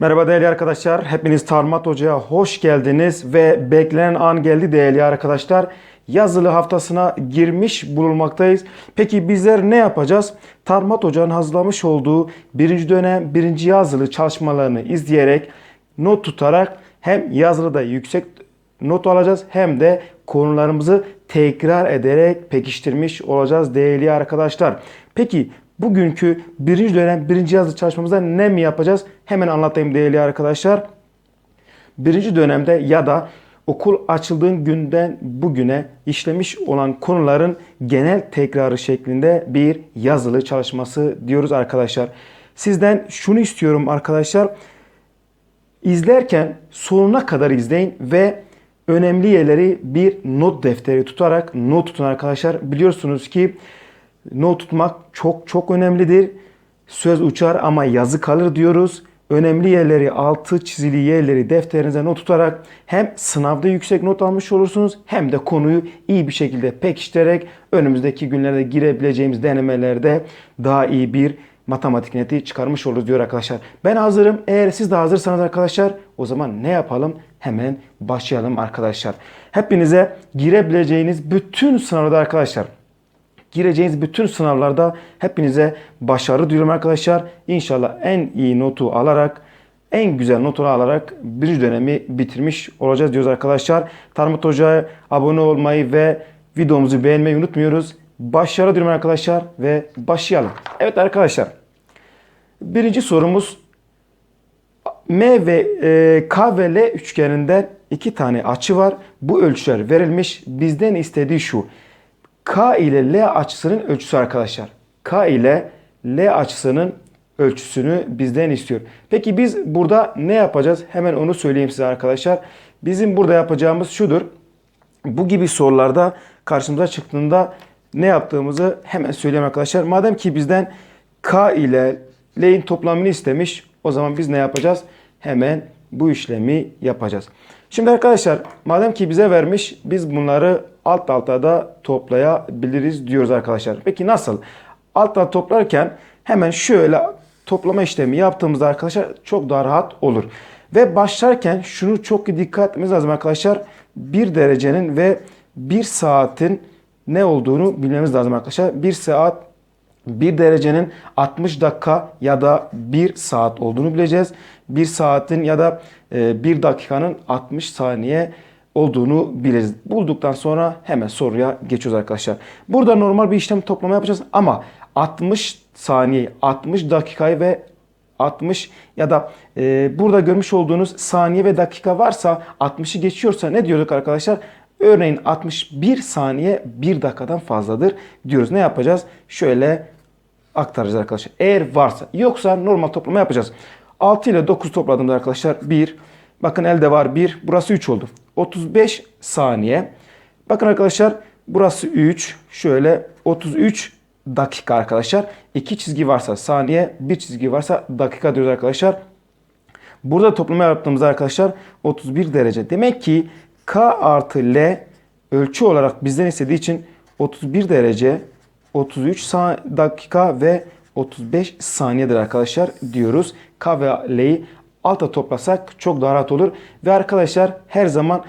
Merhaba değerli arkadaşlar. Hepiniz Tarmat Hoca'ya hoş geldiniz ve beklenen an geldi değerli arkadaşlar. Yazılı haftasına girmiş bulunmaktayız. Peki bizler ne yapacağız? Tarmat Hoca'nın hazırlamış olduğu birinci dönem birinci yazılı çalışmalarını izleyerek not tutarak hem yazılıda yüksek not alacağız hem de konularımızı tekrar ederek pekiştirmiş olacağız değerli arkadaşlar. Peki bugünkü birinci dönem birinci yazılı çalışmamızda ne mi yapacağız? Hemen anlatayım değerli arkadaşlar. Birinci dönemde ya da okul açıldığın günden bugüne işlemiş olan konuların genel tekrarı şeklinde bir yazılı çalışması diyoruz arkadaşlar. Sizden şunu istiyorum arkadaşlar. İzlerken sonuna kadar izleyin ve önemli yerleri bir not defteri tutarak not tutun arkadaşlar. Biliyorsunuz ki not tutmak çok çok önemlidir. Söz uçar ama yazı kalır diyoruz. Önemli yerleri, altı çizili yerleri defterinize not tutarak hem sınavda yüksek not almış olursunuz hem de konuyu iyi bir şekilde pekiştirerek önümüzdeki günlerde girebileceğimiz denemelerde daha iyi bir matematik neti çıkarmış oluruz diyor arkadaşlar. Ben hazırım. Eğer siz de hazırsanız arkadaşlar o zaman ne yapalım? Hemen başlayalım arkadaşlar. Hepinize girebileceğiniz bütün sınavlarda arkadaşlar gireceğiniz bütün sınavlarda hepinize başarı diliyorum arkadaşlar. İnşallah en iyi notu alarak en güzel notunu alarak bir dönemi bitirmiş olacağız diyoruz arkadaşlar. Tarmut Hoca'ya abone olmayı ve videomuzu beğenmeyi unutmuyoruz. Başarı diliyorum arkadaşlar ve başlayalım. Evet arkadaşlar. Birinci sorumuz M ve e, K ve L üçgeninden iki tane açı var. Bu ölçüler verilmiş. Bizden istediği şu. K ile L açısının ölçüsü arkadaşlar. K ile L açısının ölçüsünü bizden istiyor. Peki biz burada ne yapacağız? Hemen onu söyleyeyim size arkadaşlar. Bizim burada yapacağımız şudur. Bu gibi sorularda karşımıza çıktığında ne yaptığımızı hemen söyleyeyim arkadaşlar. Madem ki bizden K ile L'in toplamını istemiş o zaman biz ne yapacağız? Hemen bu işlemi yapacağız. Şimdi arkadaşlar madem ki bize vermiş biz bunları alt alta da toplayabiliriz diyoruz arkadaşlar. Peki nasıl? Alt alta toplarken hemen şöyle toplama işlemi yaptığımızda arkadaşlar çok daha rahat olur. Ve başlarken şunu çok dikkat etmemiz lazım arkadaşlar. Bir derecenin ve bir saatin ne olduğunu bilmemiz lazım arkadaşlar. Bir saat bir derecenin 60 dakika ya da 1 saat olduğunu bileceğiz. 1 saatin ya da 1 dakikanın 60 saniye olduğunu biliriz. Bulduktan sonra hemen soruya geçiyoruz arkadaşlar. Burada normal bir işlem toplama yapacağız ama 60 saniye, 60 dakikayı ve 60 ya da e, burada görmüş olduğunuz saniye ve dakika varsa 60'ı geçiyorsa ne diyorduk arkadaşlar? Örneğin 61 saniye 1 dakikadan fazladır diyoruz. Ne yapacağız? Şöyle aktaracağız arkadaşlar. Eğer varsa yoksa normal toplama yapacağız. 6 ile 9 topladığımda arkadaşlar 1. Bakın elde var 1. Burası 3 oldu. 35 saniye. Bakın arkadaşlar burası 3. Şöyle 33 dakika arkadaşlar. 2 çizgi varsa saniye, bir çizgi varsa dakika diyoruz arkadaşlar. Burada toplama yaptığımızda arkadaşlar 31 derece. Demek ki K artı L ölçü olarak bizden istediği için 31 derece 33 dakika ve 35 saniyedir arkadaşlar diyoruz. K ve L'yi alta toplasak çok daha rahat olur. Ve arkadaşlar her zaman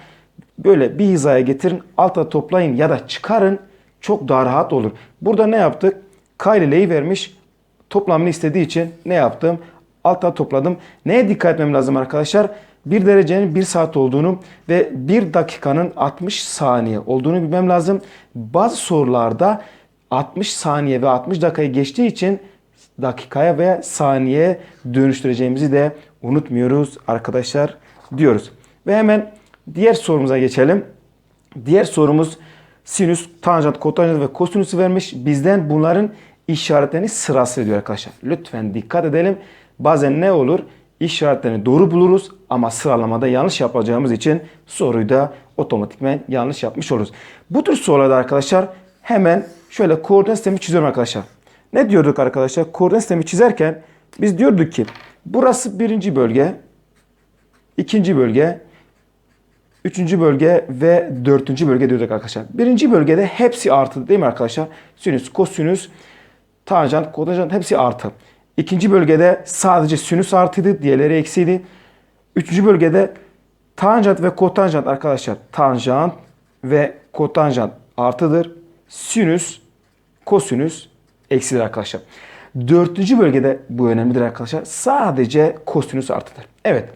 böyle bir hizaya getirin alta toplayın ya da çıkarın çok daha rahat olur. Burada ne yaptık? K ile L'yi vermiş toplamını istediği için ne yaptım? Alta topladım. Neye dikkat etmem lazım arkadaşlar? 1 derecenin 1 saat olduğunu ve 1 dakikanın 60 saniye olduğunu bilmem lazım. Bazı sorularda 60 saniye ve 60 dakikayı geçtiği için dakikaya veya saniyeye dönüştüreceğimizi de unutmuyoruz arkadaşlar diyoruz. Ve hemen diğer sorumuza geçelim. Diğer sorumuz sinüs, tanjant, kotanjant ve kosinüsü vermiş. Bizden bunların işaretlerini sırası diyor arkadaşlar. Lütfen dikkat edelim. Bazen ne olur? İşaretlerini doğru buluruz ama sıralamada yanlış yapacağımız için soruyu da otomatikmen yanlış yapmış oluruz. Bu tür sorularda arkadaşlar hemen şöyle koordinat sistemi çiziyorum arkadaşlar. Ne diyorduk arkadaşlar? Koordinat sistemi çizerken biz diyorduk ki burası birinci bölge, ikinci bölge, üçüncü bölge ve dördüncü bölge diyorduk arkadaşlar. Birinci bölgede hepsi artı değil mi arkadaşlar? Sinüs, kosinüs, tanjant, kotanjant hepsi artı. İkinci bölgede sadece sinüs artıydı, diğerleri eksiydi. Üçüncü bölgede tanjant ve kotanjant arkadaşlar. Tanjant ve kotanjant artıdır. Sinüs, kosinüs eksidir arkadaşlar. Dördüncü bölgede bu önemlidir arkadaşlar. Sadece kosinüs artıdır. Evet.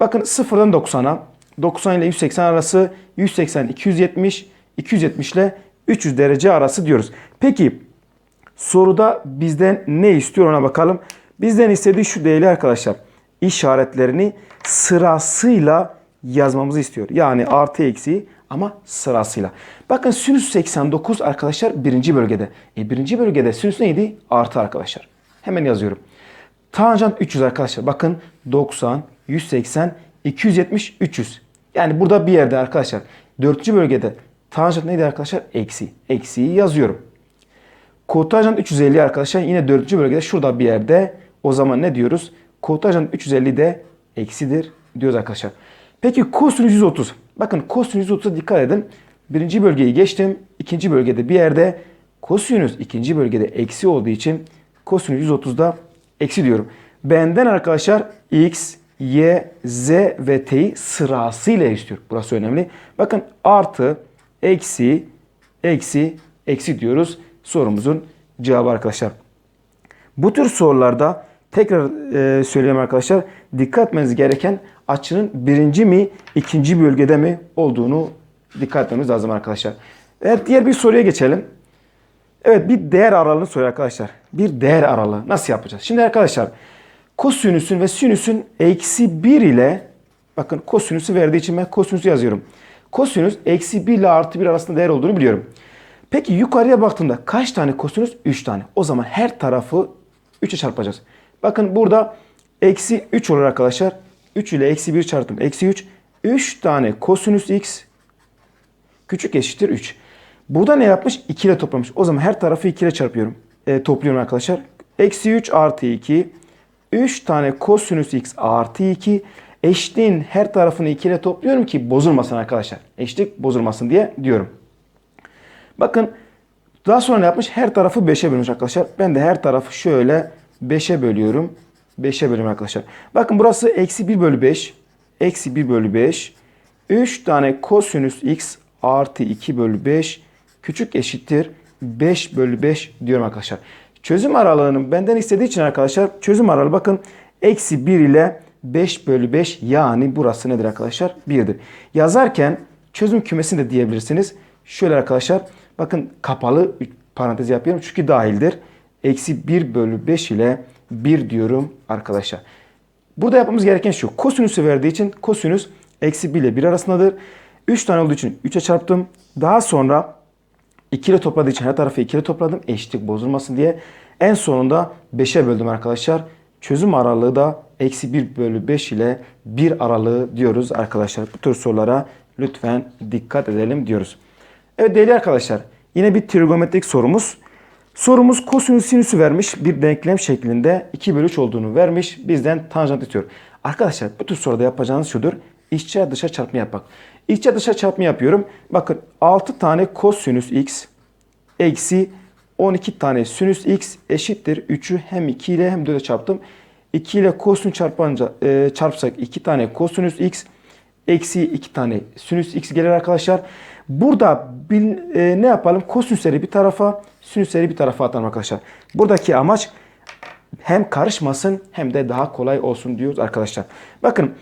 Bakın 0'dan 90'a 90 ile 180 arası 180 270 270 ile 300 derece arası diyoruz. Peki soruda bizden ne istiyor ona bakalım. Bizden istediği şu değerli arkadaşlar. İşaretlerini sırasıyla yazmamızı istiyor. Yani artı eksi ama sırasıyla. Bakın sinüs 89 arkadaşlar birinci bölgede. E birinci bölgede sinüs neydi? Artı arkadaşlar. Hemen yazıyorum. Tanjant 300 arkadaşlar. Bakın 90, 180, 270, 300. Yani burada bir yerde arkadaşlar. Dördüncü bölgede tanjant neydi arkadaşlar? Eksi. Eksiyi yazıyorum. Kotanjant 350 arkadaşlar yine dördüncü bölgede şurada bir yerde. O zaman ne diyoruz? Kotanjant 350 de eksidir diyoruz arkadaşlar. Peki kosinüs 130. Bakın kosinüs 130'a dikkat edin. Birinci bölgeyi geçtim. İkinci bölgede bir yerde kosinüs ikinci bölgede eksi olduğu için kosinüs 130'da eksi diyorum. Benden arkadaşlar x, y, z ve t'yi sırasıyla istiyor. Burası önemli. Bakın artı, eksi, eksi, eksi diyoruz. Sorumuzun cevabı arkadaşlar. Bu tür sorularda tekrar e, söyleyeyim arkadaşlar. Dikkat etmeniz gereken açının birinci mi ikinci bölgede mi olduğunu dikkat etmemiz lazım arkadaşlar. Evet diğer bir soruya geçelim. Evet bir değer aralığını soruyor arkadaşlar. Bir değer aralığı nasıl yapacağız? Şimdi arkadaşlar kosinüsün ve sinüsün eksi 1 ile bakın kosinüsü verdiği için ben kosinüsü yazıyorum. Kosinüs eksi 1 ile artı 1 arasında değer olduğunu biliyorum. Peki yukarıya baktığımda kaç tane kosinüs? 3 tane. O zaman her tarafı 3'e çarpacağız. Bakın burada eksi 3 olur arkadaşlar. 3 ile eksi 1 çarptım. Eksi 3. 3 tane kosinüs x küçük eşittir 3. Burada ne yapmış? 2 ile toplamış. O zaman her tarafı 2 ile çarpıyorum. E, topluyorum arkadaşlar. Eksi 3 artı 2. 3 tane kosinüs x artı 2. Eşliğin her tarafını 2 ile topluyorum ki bozulmasın arkadaşlar. Eşlik bozulmasın diye diyorum. Bakın daha sonra ne yapmış? Her tarafı 5'e bölmüş arkadaşlar. Ben de her tarafı şöyle 5'e bölüyorum. 5'e bölüyorum arkadaşlar. Bakın burası eksi 1 bölü 5. Eksi 1 bölü 5. 3 tane kosinüs x artı 2 bölü 5 küçük eşittir 5 bölü 5 diyorum arkadaşlar. Çözüm aralığını benden istediği için arkadaşlar çözüm aralığı bakın eksi 1 ile 5 bölü 5 yani burası nedir arkadaşlar? 1'dir. Yazarken çözüm kümesini de diyebilirsiniz. Şöyle arkadaşlar bakın kapalı parantez yapıyorum çünkü dahildir. Eksi 1 bölü 5 ile 1 diyorum arkadaşlar. Burada yapmamız gereken şu. Kosinüsü verdiği için kosinüs eksi 1 ile 1 arasındadır. 3 tane olduğu için 3'e çarptım. Daha sonra 2 ile topladığı için her tarafı 2 ile topladım. Eşitlik bozulmasın diye. En sonunda 5'e böldüm arkadaşlar. Çözüm aralığı da eksi 1 bölü 5 ile 1 aralığı diyoruz arkadaşlar. Bu tür sorulara lütfen dikkat edelim diyoruz. Evet değerli arkadaşlar yine bir trigonometrik sorumuz. Sorumuz kosinüs sinüsü vermiş bir denklem şeklinde 2 bölü 3 olduğunu vermiş. Bizden tanjant istiyor. Arkadaşlar bu tür soruda yapacağınız şudur. İçe dışa çarpma yapmak. İçe dışa çarpma yapıyorum. Bakın 6 tane kosinüs x eksi 12 tane sinüs x eşittir. 3'ü hem 2 ile hem 4'e çarptım. 2 ile kosinüs çarpınca e, çarpsak 2 tane kosinüs x eksi 2 tane sinüs x gelir arkadaşlar. Burada bil, e, ne yapalım? Kosinüsleri bir tarafa, sinüsleri bir tarafa atalım arkadaşlar. Buradaki amaç hem karışmasın hem de daha kolay olsun diyoruz arkadaşlar. Bakın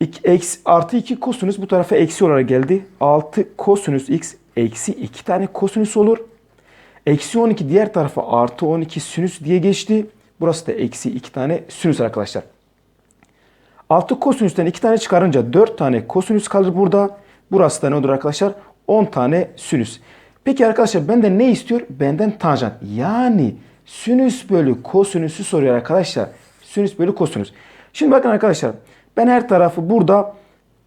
iki, eksi, artı 2 kosinüs bu tarafa eksi olarak geldi. 6 kosinüs x eksi 2 tane kosinüs olur. Eksi 12 diğer tarafa artı 12 sinüs diye geçti. Burası da eksi 2 tane sinüs arkadaşlar. 6 kosinüsten 2 tane çıkarınca 4 tane kosinüs kalır burada. Burası da ne olur arkadaşlar? 10 tane sinüs. Peki arkadaşlar benden ne istiyor? Benden tanjant. Yani sinüs bölü kosinüsü soruyor arkadaşlar. Sinüs bölü kosinüs. Şimdi bakın arkadaşlar. Ben her tarafı burada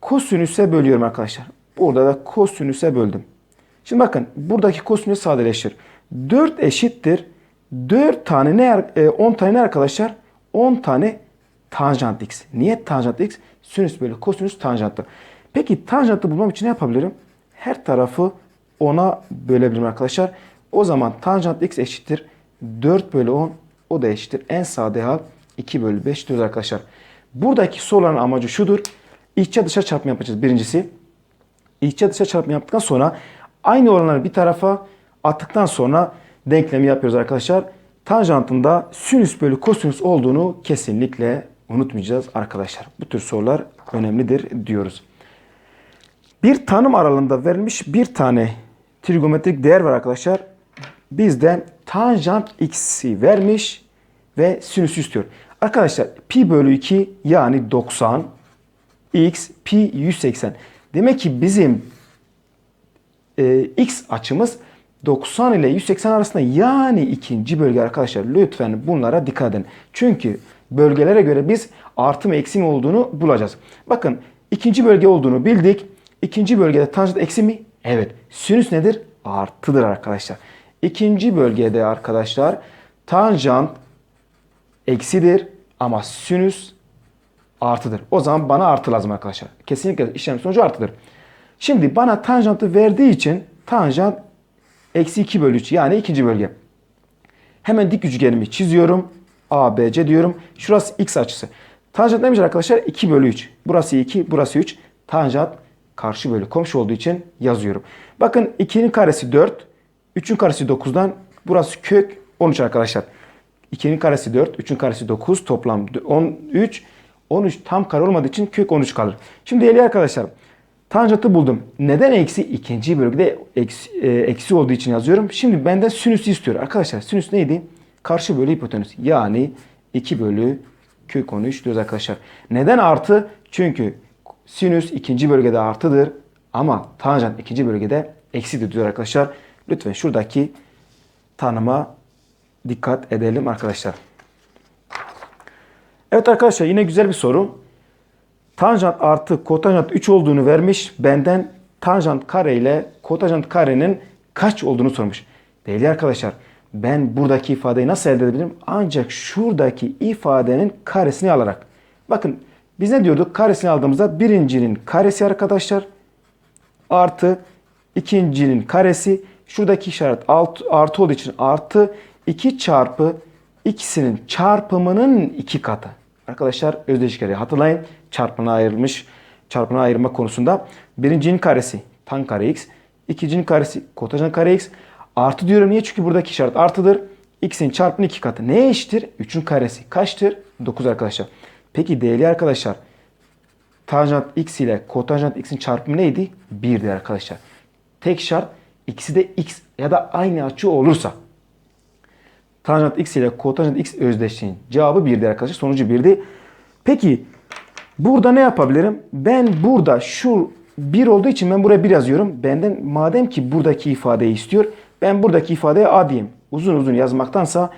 kosinüse bölüyorum arkadaşlar. Burada da kosinüse böldüm. Şimdi bakın buradaki kosinüs sadeleşir. 4 eşittir. 4 tane ne 10 tane ne arkadaşlar? 10 tane tanjant x. Niye tanjant x? Sinüs bölü kosinüs tanjanttır. Peki tanjantı bulmam için ne yapabilirim? Her tarafı 10'a bölebilirim arkadaşlar. O zaman tanjant x eşittir 4 bölü 10 O da eşittir. En sade hal 2 bölü 5 diyoruz arkadaşlar. Buradaki soruların amacı şudur. İçe dışa çarpma yapacağız birincisi. İçe dışa çarpma yaptıktan sonra aynı oranları bir tarafa attıktan sonra denklemi yapıyoruz arkadaşlar. Tanjantında sinüs bölü kosinüs olduğunu kesinlikle unutmayacağız arkadaşlar. Bu tür sorular önemlidir diyoruz. Bir tanım aralığında verilmiş bir tane trigonometrik değer var arkadaşlar. Bizden tanjant x'i vermiş ve sinüsü istiyor. Arkadaşlar pi bölü 2 yani 90 x pi 180. Demek ki bizim e, x açımız 90 ile 180 arasında yani ikinci bölge arkadaşlar. Lütfen bunlara dikkat edin. Çünkü bölgelere göre biz artı mı eksi mi olduğunu bulacağız. Bakın ikinci bölge olduğunu bildik. İkinci bölgede tanjant eksi mi? Evet. Sinüs nedir? Artıdır arkadaşlar. İkinci bölgede arkadaşlar tanjant eksidir ama sinüs artıdır. O zaman bana artı lazım arkadaşlar. Kesinlikle işlem sonucu artıdır. Şimdi bana tanjantı verdiği için tanjant eksi 2 bölü 3 yani ikinci bölge. Hemen dik üçgenimi çiziyorum. ABC diyorum. Şurası x açısı. Tanjant neymiş arkadaşlar? 2 bölü 3. Burası 2, burası 3. Tanjant karşı bölü komşu olduğu için yazıyorum. Bakın 2'nin karesi 4. 3'ün karesi 9'dan. Burası kök 13 arkadaşlar. 2'nin karesi 4, 3'ün karesi 9, toplam 13. 13 tam kare olmadığı için kök 13 kalır. Şimdi değerli arkadaşlar, tanjantı buldum. Neden eksi? ikinci bölgede eksi, e, eksi olduğu için yazıyorum. Şimdi benden sinüsü istiyor. Arkadaşlar sinüs neydi? Karşı bölü hipotenüs. Yani 2 bölü kök 13 diyoruz arkadaşlar. Neden artı? Çünkü sinüs ikinci bölgede artıdır. Ama tanjant ikinci bölgede eksidir diyor arkadaşlar. Lütfen şuradaki tanıma dikkat edelim arkadaşlar. Evet arkadaşlar yine güzel bir soru. Tanjant artı kotanjant 3 olduğunu vermiş. Benden tanjant kare ile kotanjant karenin kaç olduğunu sormuş. Değerli arkadaşlar ben buradaki ifadeyi nasıl elde edebilirim? Ancak şuradaki ifadenin karesini alarak. Bakın biz ne diyorduk? Karesini aldığımızda birincinin karesi arkadaşlar artı ikincinin karesi şuradaki işaret alt, artı olduğu için artı 2 çarpı ikisinin çarpımının iki katı. Arkadaşlar özdeşikleri hatırlayın. Çarpına ayrılmış. Çarpına ayırma konusunda birincinin karesi tan kare x. ikincinin karesi kotanjant kare x. Artı diyorum niye? Çünkü buradaki işaret artıdır. X'in çarpımının iki katı. Neye eşittir? 3'ün karesi. Kaçtır? 9 arkadaşlar. Peki değerli arkadaşlar. Tanjant x ile kotanjant x'in çarpımı neydi? 1'di arkadaşlar. Tek şart ikisi de x ya da aynı açı olursa. Tanjant x ile kotanjant x özdeşliğin cevabı 1'di arkadaşlar. Sonucu 1'di. Peki burada ne yapabilirim? Ben burada şu 1 olduğu için ben buraya 1 yazıyorum. Benden madem ki buradaki ifadeyi istiyor. Ben buradaki ifadeye a diyeyim. Uzun uzun yazmaktansa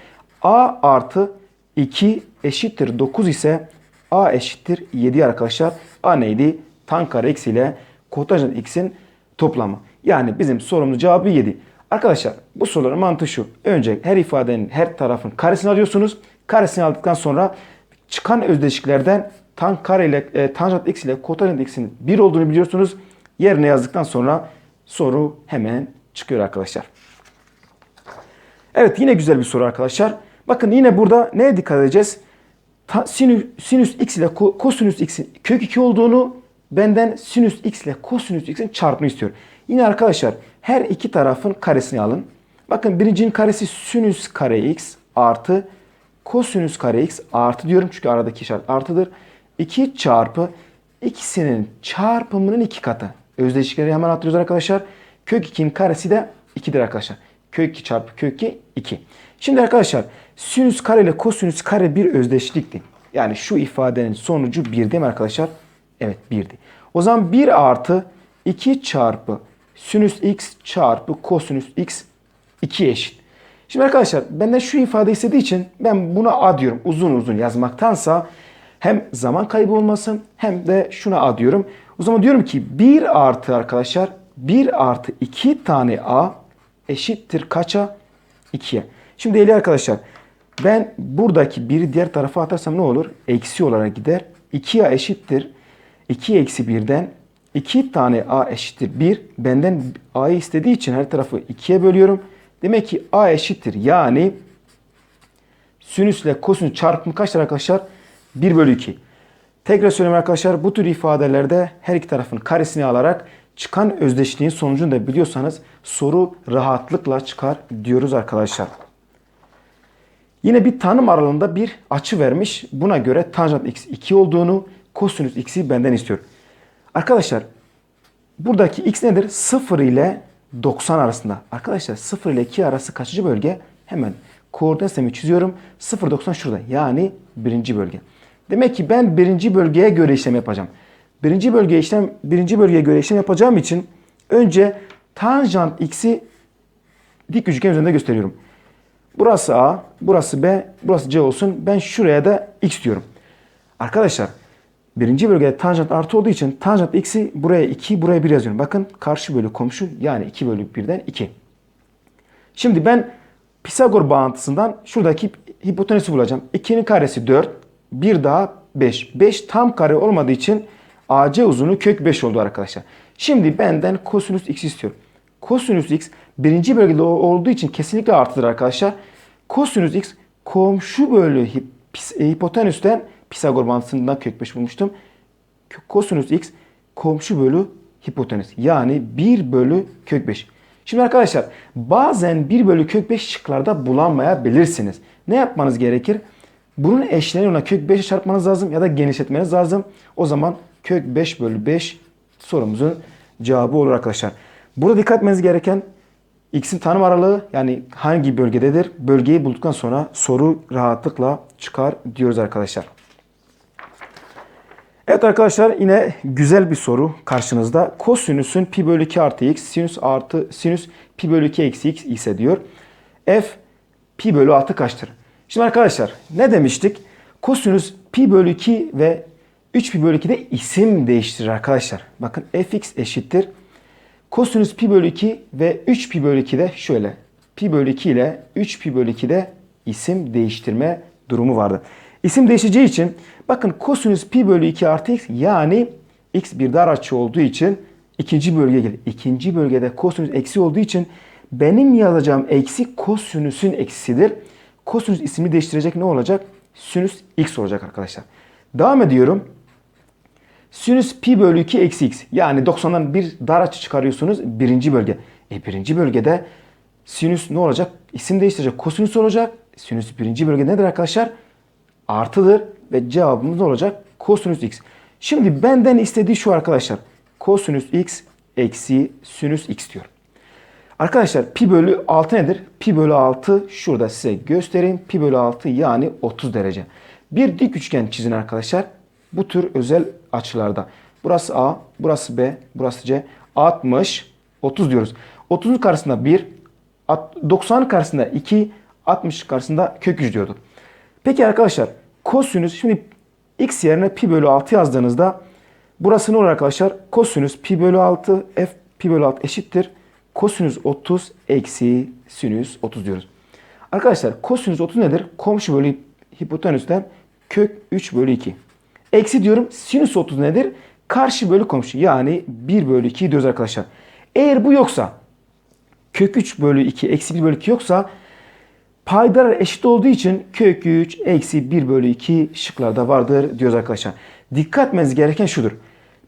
a artı 2 eşittir 9 ise a eşittir 7 arkadaşlar. A neydi? Tan kare x ile kotanjant x'in toplamı. Yani bizim sorumuzun cevabı 7. Arkadaşlar bu soruların mantığı şu. Önce her ifadenin her tarafın karesini alıyorsunuz. Karesini aldıktan sonra çıkan özdeşiklerden tan kare ile e, tanjant x ile kotanjant x'in 1 olduğunu biliyorsunuz. Yerine yazdıktan sonra soru hemen çıkıyor arkadaşlar. Evet yine güzel bir soru arkadaşlar. Bakın yine burada neye dikkat edeceğiz? Sinüs, sinüs x ile ko, kosinüs x'in kök 2 olduğunu benden sinüs x ile kosinüs x'in çarpımı istiyor. Yine arkadaşlar her iki tarafın karesini alın. Bakın birincinin karesi sinüs kare x artı kosinüs kare x artı diyorum çünkü aradaki işaret artıdır. 2 çarpı ikisinin çarpımının iki katı. Özdeşlikleri hemen hatırlıyoruz arkadaşlar. Kök 2'nin karesi de 2'dir arkadaşlar. Kök 2 çarpı kök 2 2. Şimdi arkadaşlar sinüs kare ile kosinüs kare bir özdeşlikti. Yani şu ifadenin sonucu 1 değil mi arkadaşlar? Evet 1'di. O zaman 1 artı 2 çarpı sinüs x çarpı kosinüs x 2 eşit. Şimdi arkadaşlar benden şu ifade istediği için ben buna a diyorum. Uzun uzun yazmaktansa hem zaman kaybı olmasın hem de şuna a diyorum. O zaman diyorum ki 1 artı arkadaşlar 1 artı 2 tane a eşittir kaça? 2'ye. Şimdi değerli arkadaşlar ben buradaki biri diğer tarafa atarsam ne olur? Eksi olarak gider. 2a eşittir. 2 eksi 1'den 2 tane a eşittir 1. Benden a'yı istediği için her tarafı 2'ye bölüyorum. Demek ki a eşittir. Yani Sinüs ile kosinüs çarpımı kaçtır arkadaşlar? 1 bölü 2. Tekrar söyleyeyim arkadaşlar bu tür ifadelerde her iki tarafın karesini alarak çıkan özdeşliğin sonucunu da biliyorsanız soru rahatlıkla çıkar diyoruz arkadaşlar. Yine bir tanım aralığında bir açı vermiş. Buna göre tanjant x 2 olduğunu, kosinüs x'i benden istiyor. Arkadaşlar buradaki x nedir? 0 ile 90 arasında. Arkadaşlar 0 ile 2 arası kaçıncı bölge? Hemen koordinat sistemi çiziyorum. 0-90 şurada. Yani birinci bölge. Demek ki ben birinci bölgeye göre işlem yapacağım. Birinci bölgeye işlem, birinci bölgeye göre işlem yapacağım için önce tanjant x'i dik üçgen üzerinde gösteriyorum. Burası A, burası B, burası C olsun. Ben şuraya da X diyorum. Arkadaşlar birinci bölgede tanjant artı olduğu için tanjant X'i buraya 2, buraya 1 yazıyorum. Bakın karşı bölü komşu yani 2 bölü 1'den 2. Şimdi ben Pisagor bağıntısından şuradaki hipotenüsü bulacağım. 2'nin karesi 4, 1 daha 5. 5 tam kare olmadığı için AC uzunluğu kök 5 oldu arkadaşlar. Şimdi benden kosinüs x istiyorum. Kosinüs x birinci bölgede olduğu için kesinlikle artıdır arkadaşlar. Kosinüs x komşu bölü hip- pis- e, hipotenüsten Pisagor bağıntısından kök 5 bulmuştum. Kosinüs x komşu bölü hipotenüs. Yani 1 bölü kök 5. Şimdi arkadaşlar bazen 1 bölü kök 5 şıklarda bulamayabilirsiniz. Ne yapmanız gerekir? Bunun eşlerini ona kök 5'e çarpmanız lazım ya da genişletmeniz lazım. O zaman kök 5 bölü 5 sorumuzun cevabı olur arkadaşlar. Burada dikkat etmeniz gereken x'in tanım aralığı yani hangi bölgededir? Bölgeyi bulduktan sonra soru rahatlıkla çıkar diyoruz arkadaşlar. Evet arkadaşlar yine güzel bir soru karşınızda. Kosinüsün pi bölü 2 artı x, sinüs artı sinüs pi bölü 2 eksi x ise diyor. F pi bölü 6 kaçtır? Şimdi arkadaşlar ne demiştik? Kosinüs pi bölü 2 ve 3 pi bölü 2 de isim değiştirir arkadaşlar. Bakın fx eşittir. Kosinüs pi bölü 2 ve 3 pi bölü 2 de şöyle. Pi bölü 2 ile 3 pi bölü 2 de isim değiştirme durumu vardı. İsim değişeceği için bakın kosinüs pi bölü 2 artı x yani x bir dar açı olduğu için ikinci bölgeye gelir. İkinci bölgede kosinüs eksi olduğu için benim yazacağım eksi kosinüsün eksisidir. Kosinüs ismi değiştirecek ne olacak? Sinüs x olacak arkadaşlar. Devam ediyorum. Sinüs pi bölü 2 eksi x. Yani 90'dan bir dar açı çıkarıyorsunuz birinci bölge. E birinci bölgede sinüs ne olacak? İsim değiştirecek. Kosinüs olacak. Sinüs birinci bölge nedir arkadaşlar? Artıdır ve cevabımız ne olacak? Kosinüs x. Şimdi benden istediği şu arkadaşlar. Kosinüs x eksi sinüs x diyor. Arkadaşlar pi bölü 6 nedir? Pi bölü 6 şurada size göstereyim. Pi bölü 6 yani 30 derece. Bir dik üçgen çizin arkadaşlar. Bu tür özel açılarda. Burası A, burası B, burası C. 60, 30 diyoruz. 30'un karşısında 1, 90'ın karşısında 2, 60 karşısında kök 3 diyorduk. Peki arkadaşlar kosinüs şimdi x yerine pi bölü 6 yazdığınızda burası ne olur arkadaşlar? Kosinüs pi bölü 6 f pi bölü 6 eşittir. Kosinüs 30 eksi sinüs 30 diyoruz. Arkadaşlar kosinüs 30 nedir? Komşu bölü hipotenüsten kök 3 bölü 2. Eksi diyorum sinüs 30 nedir? Karşı bölü komşu yani 1 bölü 2 diyoruz arkadaşlar. Eğer bu yoksa kök 3 bölü 2 eksi 1 bölü 2 yoksa paydalar eşit olduğu için kök 3 eksi 1 bölü 2 şıklarda vardır diyoruz arkadaşlar. Dikkat etmeniz gereken şudur.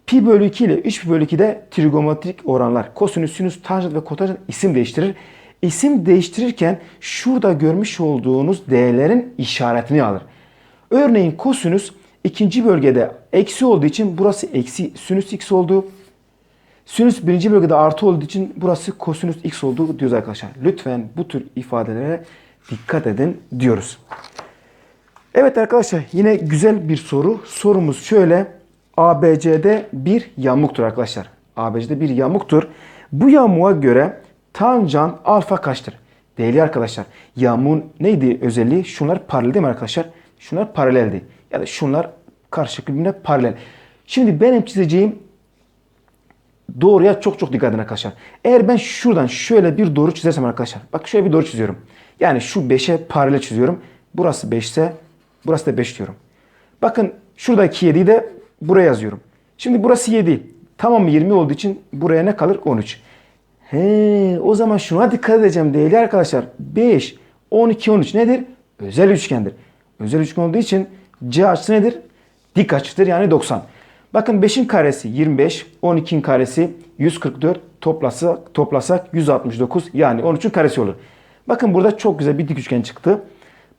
Pi bölü 2 ile 3 pi bölü 2 de trigonometrik oranlar. Kosinüs, sinüs, tanjant ve kotanjant isim değiştirir. İsim değiştirirken şurada görmüş olduğunuz değerlerin işaretini alır. Örneğin kosinüs ikinci bölgede eksi olduğu için burası eksi sinüs x oldu. Sinüs birinci bölgede artı olduğu için burası kosinüs x oldu diyoruz arkadaşlar. Lütfen bu tür ifadelere dikkat edin diyoruz. Evet arkadaşlar yine güzel bir soru. Sorumuz şöyle. ABC'de bir yamuktur arkadaşlar. ABC'de bir yamuktur. Bu yamuğa göre tanjant alfa kaçtır? Değerli arkadaşlar yamuğun neydi özelliği? Şunlar paralel değil mi arkadaşlar? Şunlar paraleldi. Ya da şunlar karşılıklı birbirine paralel. Şimdi benim çizeceğim doğruya çok çok dikkat edin arkadaşlar. Eğer ben şuradan şöyle bir doğru çizersem arkadaşlar. Bak şöyle bir doğru çiziyorum. Yani şu 5'e paralel çiziyorum. Burası 5 ise burası da 5 diyorum. Bakın şuradaki 7'yi de buraya yazıyorum. Şimdi burası 7. Tamamı 20 olduğu için buraya ne kalır? 13. He, o zaman şuna dikkat edeceğim değerli arkadaşlar. 5, 12, 13 nedir? özel üçgendir. Özel üçgen olduğu için C açısı nedir? Dik açıdır yani 90. Bakın 5'in karesi 25, 12'in karesi 144, toplasak, toplasak 169 yani 13'ün karesi olur. Bakın burada çok güzel bir dik üçgen çıktı.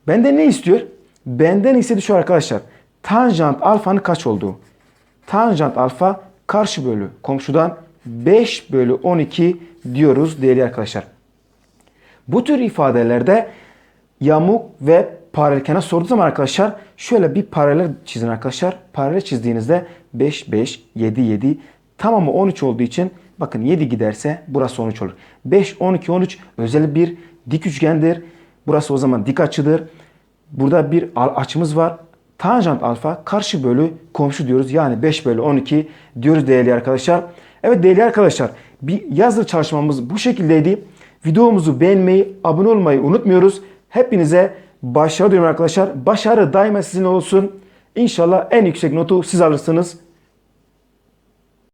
Benden ne istiyor? Benden istedi şu arkadaşlar. Tanjant alfanın kaç olduğu. Tanjant alfa karşı bölü komşudan 5 bölü 12 diyoruz değerli arkadaşlar. Bu tür ifadelerde yamuk ve paralel kenar sorduğu zaman arkadaşlar şöyle bir paralel çizin arkadaşlar. Paralel çizdiğinizde 5, 5, 7, 7 tamamı 13 olduğu için bakın 7 giderse burası 13 olur. 5, 12, 13 özel bir dik üçgendir. Burası o zaman dik açıdır. Burada bir açımız var. Tanjant alfa karşı bölü komşu diyoruz. Yani 5 bölü 12 diyoruz değerli arkadaşlar. Evet değerli arkadaşlar bir yazılı çalışmamız bu şekildeydi. Videomuzu beğenmeyi, abone olmayı unutmuyoruz. Hepinize başarı diliyorum arkadaşlar. Başarı daima sizin olsun. İnşallah en yüksek notu siz alırsınız.